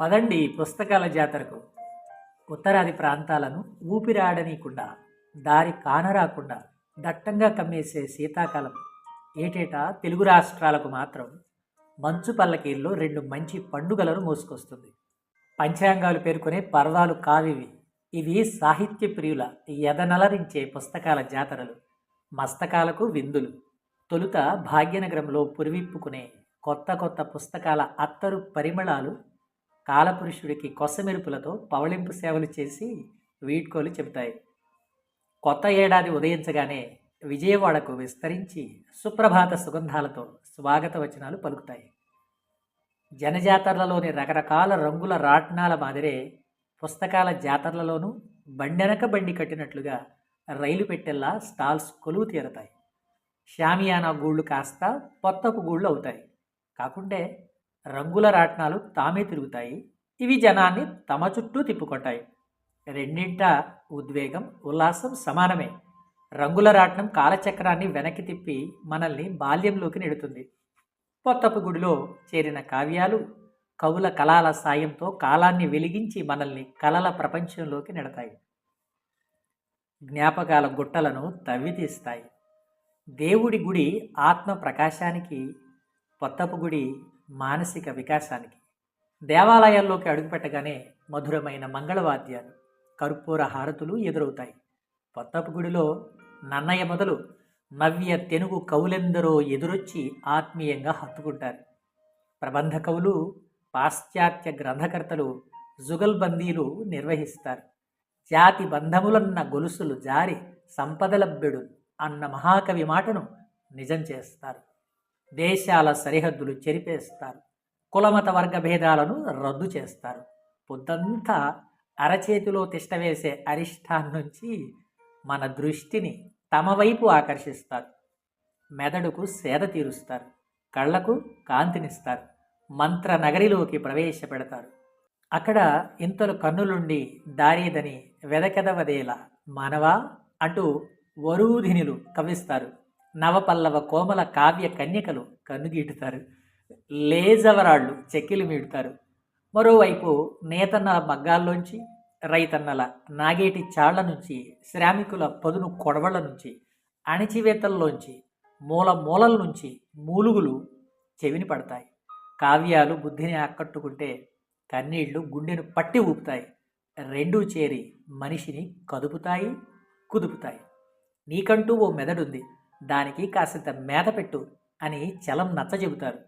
పదండి పుస్తకాల జాతరకు. ఉత్తరాది ప్రాంతాలను ఊపిరాడనీయకుండా దారి కానరాకుండా దట్టంగా కమ్మేసే శీతాకాలం. ఏటేటా తెలుగు రాష్ట్రాలకు మాత్రం మంచు పల్లకీల్లో రెండు మంచి పండుగలను మోసుకొస్తుంది. పంచాంగాలు పేర్కొనే పర్వాలు కావివి. ఇవి సాహిత్య ప్రియుల ఎదనలరించే పుస్తకాల జాతరలు. మస్తకాలకు విందులు. తొలుత భాగ్యనగరంలో పురివిప్పుకునే కొత్త కొత్త పుస్తకాల అత్తరు పరిమళాలు కాలపురుషుడికి కొసమెరుపులతో పవళింపు సేవలు చేసి వీడ్కోలు చెబుతాయి. కొత్త ఏడాది ఉదయించగానే విజయవాడకు విస్తరించి సుప్రభాత సుగంధాలతో స్వాగత వచనాలు పలుకుతాయి. జనజాతరలలోని రకరకాల రంగుల రాట్నాల మాదిరే పుస్తకాల జాతరలలోనూ బండెనక బండి కట్టినట్లుగా రైలు పెట్టెల్లా స్టాల్స్ కొలువు తీరతాయి. షామియానా గూళ్ళు కాస్త పొత్తపు గూళ్ళు అవుతాయి. కాకుంటే రంగుల రాట్నాలు తామే తిరుగుతాయి. ఇవి జనాన్ని తమ చుట్టూ తిప్పుకుంటాయి. రెండింట ఉద్వేగం ఉల్లాసం సమానమే. రంగుల రాట్నం కాలచక్రాన్ని వెనక్కి తిప్పి మనల్ని బాల్యంలోకి నెడుతుంది. పొత్తపు గుడిలో చేరిన కావ్యాలు కవుల కళాల సాయంతో కాలాన్ని వెలిగించి మనల్ని కలల ప్రపంచంలోకి నెడతాయి. జ్ఞాపకాల గుట్టలను తవ్వి తీస్తాయి. దేవుడి గుడి ఆత్మ ప్రకాశానికి పొత్తపు గుడి మానసిక వికాసానికి. దేవాలయాల్లోకి అడుగుపెట్టగానే మధురమైన మంగళవాద్యాలు కర్పూర హారతులు ఎదురవుతాయి. కొత్తపు గుడిలో నన్నయ్య మొదలు నవ్య తెనుగు కవులెందరో ఎదురొచ్చి ఆత్మీయంగా హత్తుకుంటారు. ప్రబంధ కవులు పాశ్చాత్య గ్రంథకర్తలు జుగల్బందీలు నిర్వహిస్తారు. జాతి బంధములన్న గొలుసులు జారి సంపదలబ్బెడు అన్న మహాకవి మాటను నిజం చేస్తారు. దేశాల సరిహద్దులు చెరిపేస్తారు. కులమత వర్గ భేదాలను రద్దు చేస్తారు. పొద్దంతా అరచేతిలో తిష్టవేసే అరిష్టాన్ నుంచి మన దృష్టిని తమ వైపు ఆకర్షిస్తారు. మెదడుకు సేద తీరుస్తారు. కళ్ళకు కాంతినిస్తారు. మంత్ర నగరిలోకి ప్రవేశపెడతారు. అక్కడ ఇంతలు కన్నులుండి దారీదని వెదకెదవదేలా మానవా అంటూ వరూధినులు కవిస్తారు నవపల్లవ కోమల కావ్య కన్యకలు కన్నుగీటుతారు లేజవరాళ్ళు చెక్కిలు మీడుతారు మరోవైపు నేతన్నల మగ్గాల్లోంచి రైతన్నల నాగేటి చాళ్ళ నుంచి శ్రామికుల పదును కొడవళ్ళ నుంచి అణిచివేతల్లోంచి మూల మూలల నుంచి మూలుగులు చెవిని పడతాయి. కావ్యాలు బుద్ధిని ఆకట్టుకుంటే కన్నీళ్ళు గుండెను పట్టి ఊపుతాయి. రెండూ చేరి మనిషిని కదుపుతాయి కుదుపుతాయి. నీకంటూ ఓ మెదడుంది. దానికి కాసింత మేత పెట్టు అని చలం నచ్చ చెబుతారు.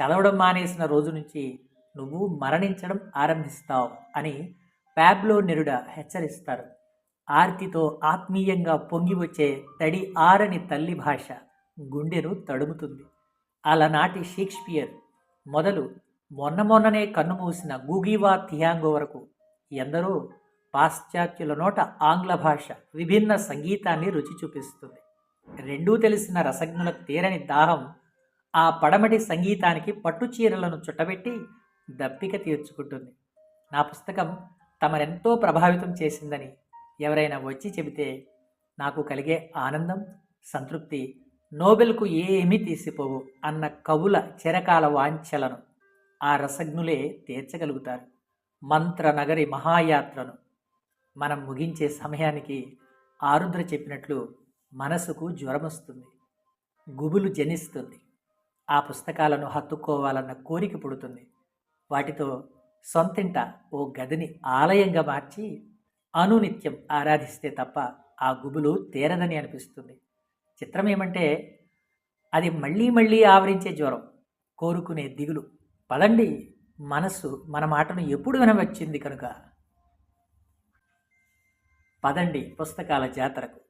చదవడం మానేసిన రోజు నుంచి నువ్వు మరణించడం ఆరంభిస్తావు అని ప్యాబ్లో నెరుడ హెచ్చరిస్తారు. ఆర్తితో ఆత్మీయంగా పొంగి వచ్చే తడి ఆరని తల్లి భాష గుండెను తడుముతుంది. అలనాటి షేక్స్పియర్ మొదలు మొన్న మొన్ననే కన్నుమూసిన గూగీవా థియాంగో వరకు ఎందరో పాశ్చాత్యుల నోట ఆంగ్ల భాష విభిన్న సంగీతాన్ని రుచి చూపిస్తుంది. రెండూ తెలిసిన రసజ్ఞుల తీరని దాహం ఆ పడమటి సంగీతానికి పట్టు చీరలను చుట్టబెట్టి దప్పిక తీర్చుకుంటుంది. నా పుస్తకం తమరెంతో ప్రభావితం చేసిందని ఎవరైనా వచ్చి చెబితే నాకు కలిగే ఆనందం సంతృప్తి నోబెల్కు ఏమీ తీసిపోవు అన్న కవుల చిరకాల వాంఛలను ఆ రసజ్ఞులే తీర్చగలుగుతారు. మంత్రనగరి మహాయాత్రను మనం ముగించే సమయానికి ఆరుద్ర చెప్పినట్లు మనసుకు జ్వరం వస్తుంది గుబులు జనిస్తుంది. ఆ పుస్తకాలను హత్తుకోవాలన్న కోరిక పుడుతుంది. వాటితో సొంతింట ఓ గదిని ఆలయంగా మార్చి అనునిత్యం ఆరాధిస్తే తప్ప ఆ గుబులు తేరదని అనిపిస్తుంది. చిత్రం ఏమంటే అది మళ్ళీ మళ్ళీ ఆవరించే జ్వరం కోరుకునే దిగులు. పదండి మనస్సు మన మాటను ఎప్పుడు వినవచ్చింది కనుక. పదండి పుస్తకాల జాతరకు.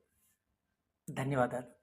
ధన్యవాదాలు.